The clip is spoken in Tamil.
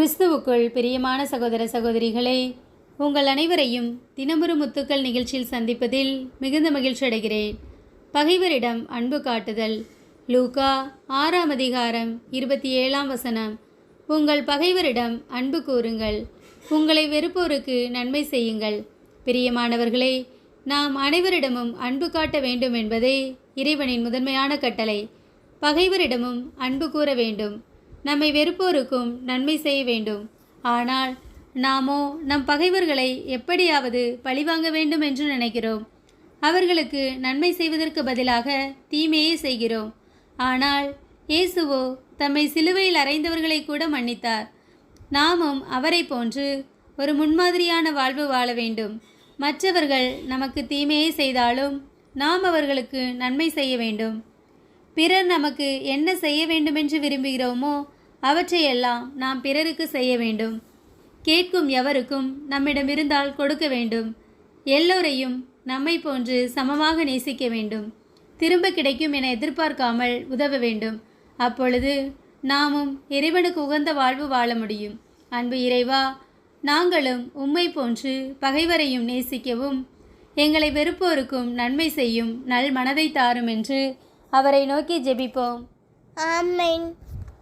கிறிஸ்துவுக்குள் பிரியமான சகோதர சகோதரிகளே உங்கள் அனைவரையும் தினமொரு முத்துக்கள் நிகழ்ச்சியில் சந்திப்பதில் மிகுந்த மகிழ்ச்சி அடைகிறேன். பகைவரிடம் அன்பு காட்டுதல். லூகா ஆறாம் அதிகாரம் இருபத்தி ஏழாம் வசனம். உங்கள் பகைவரிடம் அன்பு கூறுங்கள். உங்களை வெறுப்போருக்கு நன்மை செய்யுங்கள். பிரியமானவர்களே நாம் அனைவரிடமும் அன்பு காட்ட வேண்டும் என்பதே இறைவனின் முதன்மையான கட்டளை. பகைவரிடமும் அன்பு கூற வேண்டும். நம்மை வெறுப்போருக்கும் நன்மை செய்ய வேண்டும். ஆனால் நாமோ நம் பகைவர்களை எப்படியாவது பழிவாங்க வேண்டும் என்று நினைக்கிறோம். அவர்களுக்கு நன்மை செய்வதற்கு பதிலாக தீமையே செய்கிறோம். ஆனால் இயேசுவோ தம்மை சிலுவையில் அறைந்தவர்களை கூட மன்னித்தார். நாமும் அவரை போன்று ஒரு முன்மாதிரியான வாழ்வு வாழ வேண்டும். மற்றவர்கள் நமக்கு தீமையே செய்தாலும் நாம் அவர்களுக்கு நன்மை செய்ய வேண்டும். பிறர் நமக்கு என்ன செய்ய வேண்டுமென்று விரும்புகிறோமோ அவற்றையெல்லாம் நாம் பிறருக்கு செய்ய வேண்டும். கேட்கும் எவருக்கும் நம்மிடம் இருந்தால் கொடுக்க வேண்டும். எல்லோரையும் நம்மை போன்று சமமாக நேசிக்க வேண்டும். திரும்ப கிடைக்கும் என எதிர்பார்க்காமல் உதவ வேண்டும். அப்பொழுது நாமும் இறைவனுக்கு உகந்த வாழ்வு வாழ முடியும். அன்பு இறைவா நாங்களும் உம்மை போன்று பகைவரையும் நேசிக்கவும் எங்களை வெறுப்போருக்கும் நன்மை செய்யும் நல் மனதை தாரும் என்று அவரை நோக்கி ஜெபிப்போம். ஆமென்.